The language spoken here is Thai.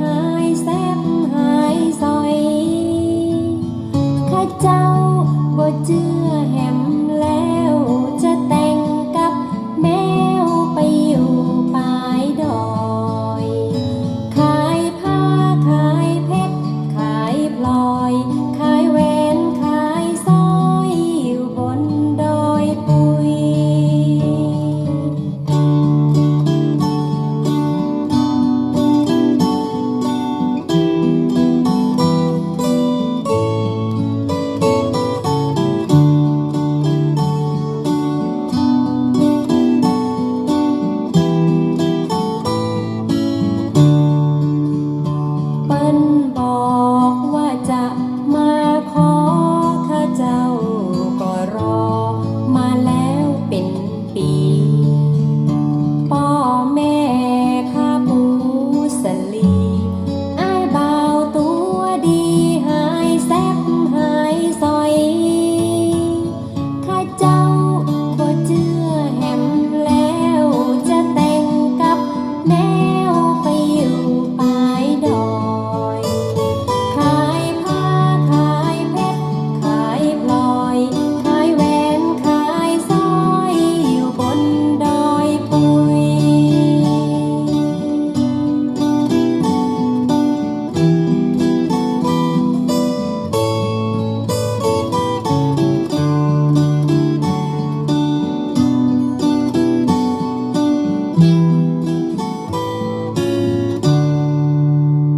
หายแซมหายซอยข้าเจ้าบ่เจือ